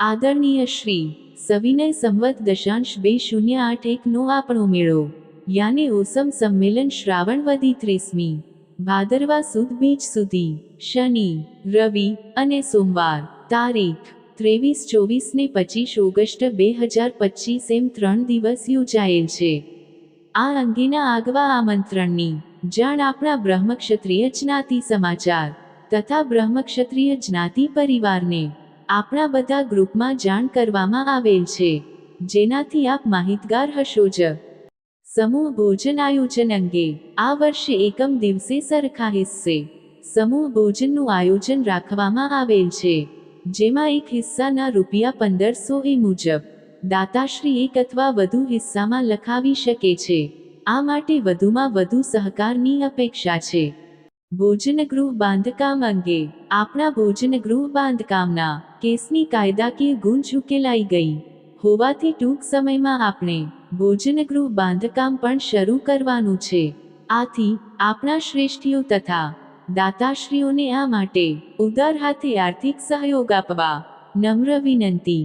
આદરણીય શ્રી સવિનય સંવત દશાંશ બે શૂન્ય આઠ એકનો આપણો મેળો. યાને ઓસમ સંમેલન શ્રાવણવદી ત્રીસમી. ભાદરવા સુદ બીજ સુધી. શનિ, રવિ અને સોમવાર. તારીખ, ત્રેવીસ ચોવીસ ને પચીસ ઓગસ્ટ બે હજાર પચીસ એમ ત્રણ દિવસ યોજાયેલ છે. આ અંગેના આગવા આમંત્રણની જાણ આપણા બ્રહ્મક્ષત્રિય જ્ઞાતિ સમાચાર તથા બ્રહ્મક્ષત્રિય જ્ઞાતિ પરિવારને આપણા બધા ગ્રુપમાં જાણ કરવામાં આવેલ છે. જેનાથી આપ માહિતગાર હશો જ. સમૂહ ભોજન આયોજન અંગે આ વર્ષે એકમ દિવસે સરખા હિસ્સે સમૂહ ભોજનનું આયોજન રાખવામાં આવેલ છે. જેમાં એક હિસ્સાના રૂપિયા પંદરસો એ મુજબ દાતાશ્રી એક અથવા વધુ હિસ્સામાં લખાવી શકે છે. આ માટે વધુમાં વધુ સહકારની અપેક્ષા છે. ભોજનગૃહ બાંધકામ અંગે આપણા ભોજનગૃહ બાંધકામના કેસની કાયદાકીય ગુંજ ઉકેલાઈ ગઈ. હોવાથી ટૂંક સમયમાં આપણે ભોજનગૃહ બાંધકામ પણ શરૂ કરવાનું છે. આથી આપણા શ્રેષ્ઠીઓ તથા દાતાશ્રીઓને આ માટે ઉદાર હાથે આર્થિક સહયોગ આપવા નમ્ર વિનંતી.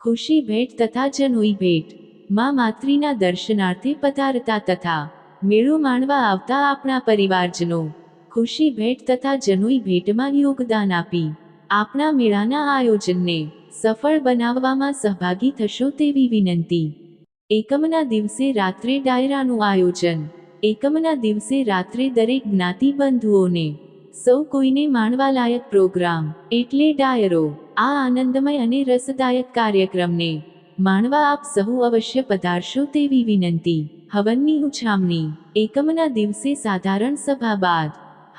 ખુશી ભેટ તથા જનોઈ ભેટ. માં માત્રીના દર્શનાર્થે પધારતા તથા મેળો માણવા આવતા આપણા પરિવારજનો ખુશી ભેટ તથા જનોઈ ભેટમાં યોગદાન આપી. આપણા મેળાના આયોજનને સફળ બનાવવામાં સહભાગી થશો તેવી વિનંતી. એકમના દિવસે રાત્રે ડાયરાનું આયોજન. એકમના દિવસે રાત્રે દરેક જ્ઞાતિ બંધુઓને સૌ કોઈને માણવાલાયક પ્રોગ્રામ એટલે ડાયરો. આ આનંદમય અને રસદાયક કાર્યક્રમને માણવા આપ સહુ અવશ્ય પધારશો તેવી વિનંતી. હવનની ઉછામણી. એકમના દિવસે સાધારણ સભા બાદ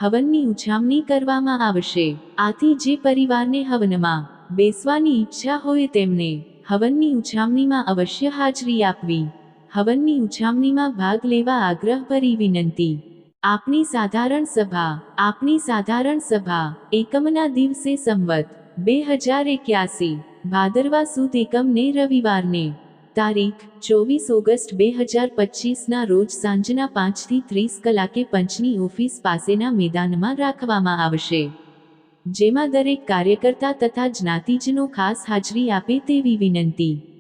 હવનની ઉછામણી કરવામાં આવશે. આથી જે પરિવારને હવનમાં બેસવાની ઈચ્છા હોય તેમને હવનની ઉછામણીમાં અવશ્ય હાજરી આપવી. હવનની ઉછામણીમાં ભાગ લેવા આગ્રહભરી વિનંતી. આપણી સાધારણ સભા આપણી સાધારણ સભા, એકમના દિવસે સંવત બે હજાર એક્યાસી, ભાદરવા સુદ એકમને રવિવારને તારીખ, ચોવીસ ઓગસ્ટ બે હજાર પચીસના રોજ સાંજના પાંચથી ત્રીસ કલાકે પંચની ઓફિસ પાસેના મેદાનમાં રાખવામાં આવશે. જેમાં દરેક કાર્યકર્તા તથા જ્ઞાતિજનો ખાસ હાજરી આપે તેવી વિનંતી.